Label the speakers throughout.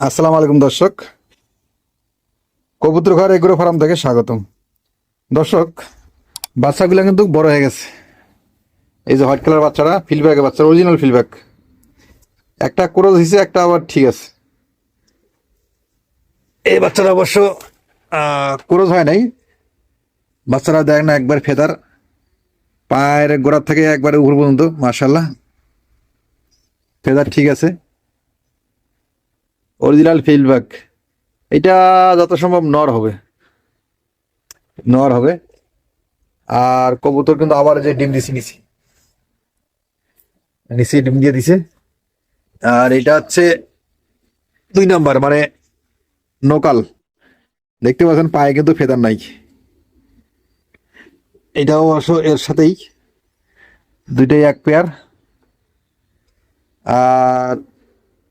Speaker 1: আসসালামু আলাইকুম দর্শক। কবুতর ঘর এগ্রো ফার্ম থেকে স্বাগতম। দর্শক, বাচ্চাগুলো কিন্তু বড় হয়ে গেছে। এই যে হোয়াইট কালার বাচ্চারা ফিলব্যাকের বাচ্চা অরিজিনাল ফিলব্যাক একটা ক্রোজ হিসেবে একটা আবার ঠিক আছে। এই বাচ্চারা অবশ্য ক্রোজ হয় নাই। বাচ্চারা দেখ না একবার ফেদার। পায়ের গোড়ার থেকে একবার উপর পর্যন্ত মার্শাল্লাহ ফেদার ঠিক আছে। অরিজিনাল ফিল্ডব্যাক এটা যত সম্ভব নর হবে। নর হবে। আর কবুতর কিন্তু আবার যে ডিম দিছি, নিছি। নিচে ডিম দিয়ে দিছে। আর এটা হচ্ছে দুই নাম্বার মানে নোকাল। দেখতে পাচ্ছেন, পায়ে কিন্তু ফেদার নাই। এটাও অবশ্য এর সাথেই। দুইটাই এক পেয়ার আর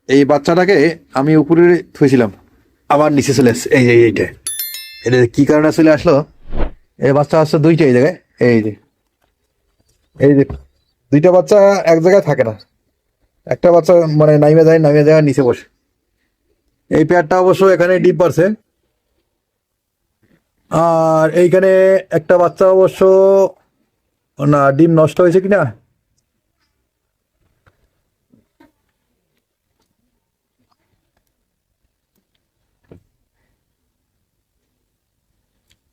Speaker 1: এই বাচ্চাটাকে আমি উপরে থুয়েছিলাম আবার নিচে চলে আসছে। এই যে এইটা। এটা কি কারণে চলে আসলো? এই বাচ্চা আসছে দুইটা, এই জায়গায়। এই যে। এই যে, দুইটা বাচ্চা এক জায়গায় থাকে না। একটা বাচ্চা মানে নাইমে যায় নাইমে যায় নিচে বসে। এই পেয়ারটা অবশ্য এখানে ডিপ পারছে আর এইখানে একটা বাচ্চা অবশ্য না, ডিম নষ্ট হয়েছে কিনা?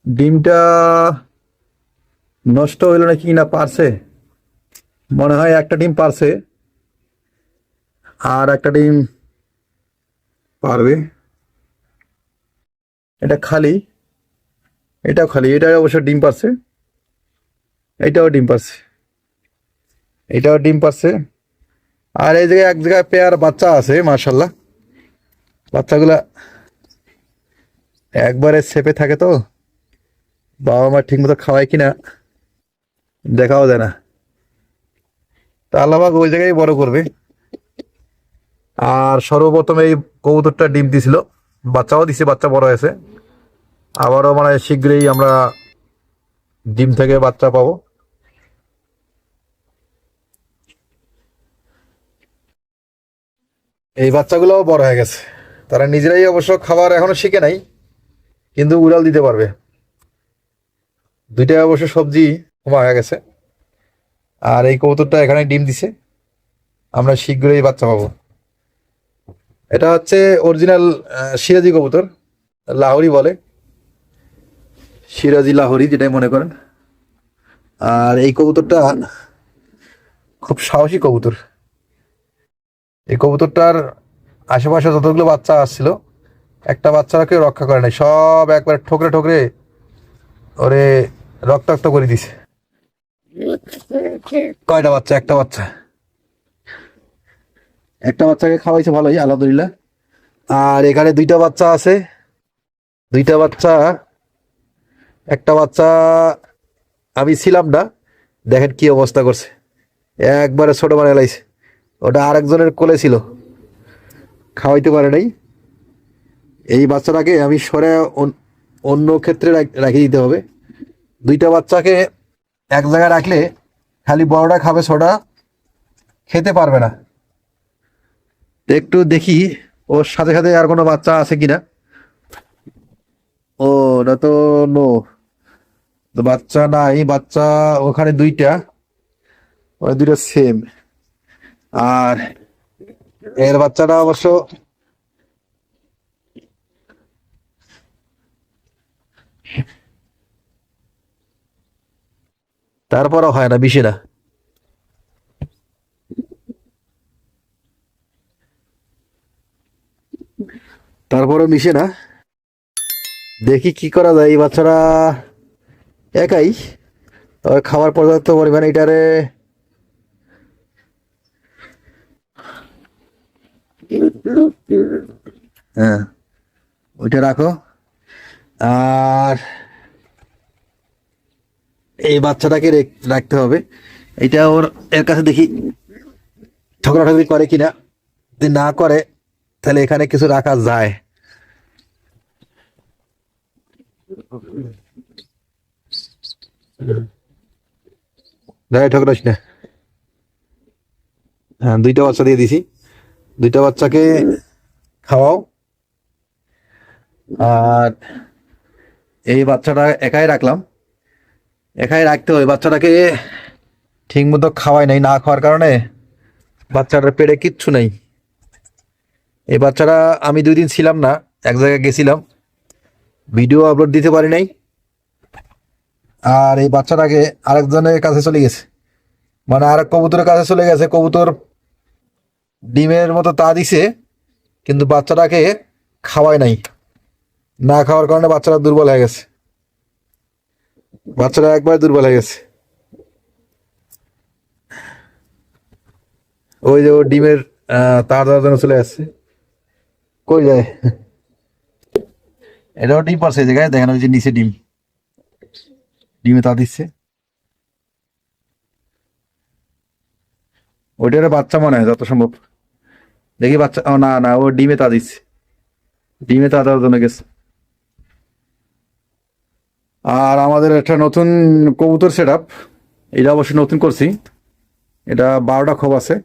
Speaker 1: ডিমটা নষ্ট হইল নাকি না পারছে? মনে হয় একটা ডিম পারছে। আর একটা ডিম পারবে। এটা খালি। এটাও খালি। এটা অবশ্য ডিম পারছে। এটাও ডিম পারছে। এটাও ডিম পারছে। আর এই জায়গায় এক জায়গায় পেয়ার বাচ্চা আছে মার্শাল্লাহ বাচ্চাগুলা একবারে সেপে থাকে তো। বাবা মা ঠিক মতো খাওয়ায় কিনা, দেখাও যায় না। তা আল্লাহবাক ওই জায়গায় বড় করবে। আর সর্বপ্রথম এই কবুতরটা ডিম দিছিল, বাচ্চাও দিছে, বাচ্চা বড় হয়েছে। আবারও মানে শীঘ্রই আমরা ডিম থেকে বাচ্চা পাবো। এই বাচ্চাগুলোও বড় হয়ে গেছে। তারা নিজেরাই অবশ্য খাবার এখনও শিখে নাই, কিন্তু উড়াল দিতে পারবে। দুইটা অবশ্য সবজি কমা হয়ে গেছে। আর এই কবুতরটা এখানে ডিম দিছে। আমরা শীঘ্রই বাচ্চা পাবো। এটা হচ্ছে অরিজিনাল সিরাজি কবুতর, লাহোরি বলে। সিরাজি লাহোরি যেটাই মনে করেন। আর এই কবুতরটা খুব সাহসী কবুতর। এই কবুতরটার আশেপাশে যতগুলো বাচ্চা আসছিল, একটা বাচ্চাকে রক্ষা করে নাই। সব একবার ঠোকরে ঠোকরে ওরে রক্তাক্ত করে দিছে। কয়টা বাচ্চা? একটা বাচ্চা। একটা বাচ্চাকে খাওয়াইছে ভালোই আলহামদুলিল্লাহ। আর এখানে দুইটা বাচ্চা আছে। দুইটা বাচ্চা একটা বাচ্চা আমি ছিলাম না। দেখেন কি অবস্থা করছে। একবারে ছোট মানে লাইছে। ওটা আরেকজনের কোলে ছিল। খাওয়াইতে পারে নাই। এই বাচ্চাটাকে আমি সরে অন- অন্য ক্ষেত্রে রাখ- রাখি দিতে হবে। দুইটা বাচ্চাকে এক জায়গায় রাখলে খালি বড়টা খাবে, ছোটা খেতে পারবে না। একটু দেখি, ওর সাথে সাথে আর কোনো বাচ্চা আছে কিনা। ও, না তো নো। বাচ্চা নাই, বাচ্চা ওখানে দুইটা ওই দুইটা সেম আর এর বাচ্চাটা অবশ্য তারপরও হয় না বেশি না। তারপরও মিশে না। দেখি কি করা যায় এই বাচ্চারা। একাই। তবে খাবার পর্যাপ্ত পরিমাণ এটারে হ্যাঁ ওইটা রাখো। আর এই বাচ্চাটাকে রেখ- রাখতে হবে। এটা ওর এর কাছে দেখি ঠকরা ঠকরি করে কিনা। যদি না করে, তাহলে এখানে কিছু রাখা যায়। গায়ে ঠকরাস না। হ্যাঁ দুইটা বাচ্চা দিয়ে দিছি। দুইটা বাচ্চাকে খাওয়াও। আর এই বাচ্চাটা একাই রাখলাম। একাই রাখতে হয় বাচ্চাটাকে ঠিক মতো খাওয়াই নাই, না খাওয়ার কারণে বাচ্চাটার পেটে কিচ্ছু নেই। এই বাচ্চাটা আমি দুই দিন ছিলাম না, এক জায়গায় গেছিলাম। ভিডিও আপলোড দিতে পারি নাই। আর এই বাচ্চাটাকে আরেকজনের কাছে চলে গেছে। মানে আরেক কবুতরের কাছে চলে গেছে, কবুতর ডিমের মতো তা দিছে, কিন্তু বাচ্চাটাকে খাওয়ায় নাই। না খাওয়ার কারণে বাচ্চাটা দুর্বল হয়ে গেছে। বাচ্চাটা একবার দুর্বল হয়ে গেছে। ওই যে ও ডিমের তার জন্য চলে আসছে। কই যায়? এটাও ডিম পারছে জায়গায়, দেখেন ওই যে নিচে ডিম। ডিমে তা দিচ্ছে। ওইটার বাচ্চা মনে হয়, যত সম্ভব। দেখি বাচ্চা না না, ও ডিমে তা দিচ্ছে। ডিমে তা দেওয়ার জন্য গেছে। আর আমাদের একটা নতুন কবুতর সেট আপ এটা অবশ্যই নতুন করছি। এটা বারোটা খোপ আছে।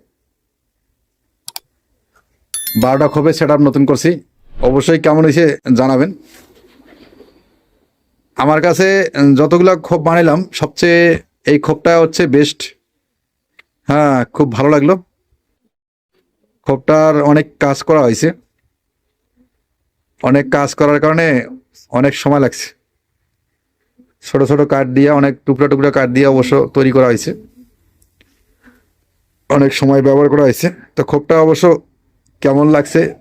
Speaker 1: বারোটা খোপের সেট আপ নতুন করছি। অবশ্যই কেমন হয়েছে জানাবেন। আমার কাছে যতগুলা খোপ বানাইলাম, সবচেয়ে এই খোপটা হচ্ছে বেস্ট হ্যাঁ খুব ভালো লাগল। খোপটার অনেক কাজ করা হয়েছে। অনেক কাজ করার কারণে অনেক সময় লাগছে। ছোট ছোট কাঠ দিয়ে, অনেক টুকরা টুকরা কাঠ দিয়ে অবশ্য তৈরি করা হয়েছে। অনেক সময় ব্যবহার করা হয়েছে। তো খোপটা অবশ্য কেমন লাগছে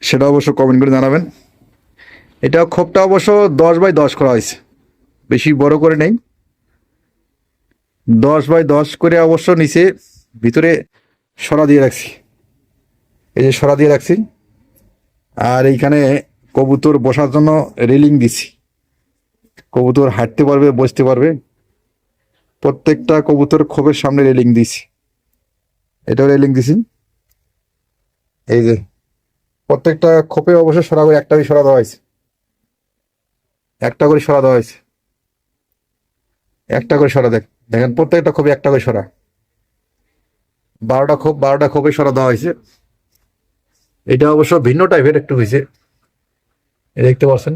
Speaker 1: সেটা অবশ্য কমেন্ট করে জানাবেন। এটা খোপটা অবশ্য দশ বাই দশ করা হয়েছে। বেশি বড় করে নেই। দশ বাই দশ করে অবশ্য নিচে ভিতরে সরা দিয়ে রাখছি। এই যে সরা দিয়ে রাখছি। আর এইখানে কবুতর বসার জন্য রেলিং দিছি। কবুতর হাঁটতে পারবে, বসতে পারবে। প্রত্যেকটা কবুতর খোপের সামনে রেলিং দিছি এটাও রেলিং দিছি এই যে, প্রত্যেকটা খোপে অবশ্য সরা করে একটা করে সরা দেওয়া হয়েছে। একটা করে সরা দেওয়া হয়েছে। একটা করে সরা দেখ দেখেন, প্রত্যেকটা খোপে একটা করে সরা। বারোটা খোপ বারোটা খোপে সরা দেওয়া হয়েছে। এটা অবশ্য ভিন্ন টাইপের একটু হয়েছে। দেখতে পাচ্ছেন?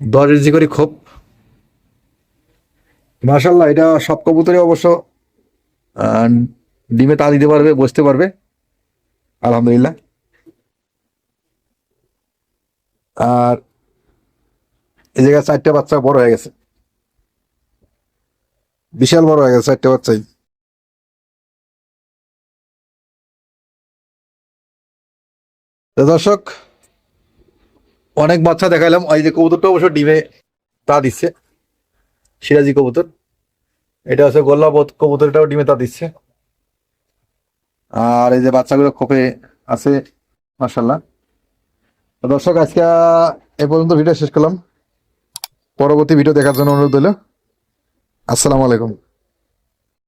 Speaker 1: দশ ইঞ্চি করে মার্শাল্লাহ এটা সব কবুতরে অবশ্য ডিমে তা দিতে পারবে, বসতে পারবে। আলহামদুলিল্লাহ। আর এই জায়গায় চারটে বাচ্চা বড় হয়ে গেছে। বিশাল বড় হয়ে গেছে চারটে বাচ্চাই। দর্শক অনেক বাচ্চা দেখাইলাম। এই যে কবুতরটা অবশ্য ডিমে তা দিচ্ছে। সিরাজি কবুতর। এটা হচ্ছে গোল্লা বোধ কবুতরটাও ডিমে তা দিচ্ছে। আর এই যে বাচ্চাগুলো খোপে আছে মার্শাল্লাহ দর্শক, আজকে, এ পর্যন্ত ভিডিও শেষ করলাম। পরবর্তী ভিডিও দেখার জন্য অনুরোধ হলো আসসালামু আলাইকুম।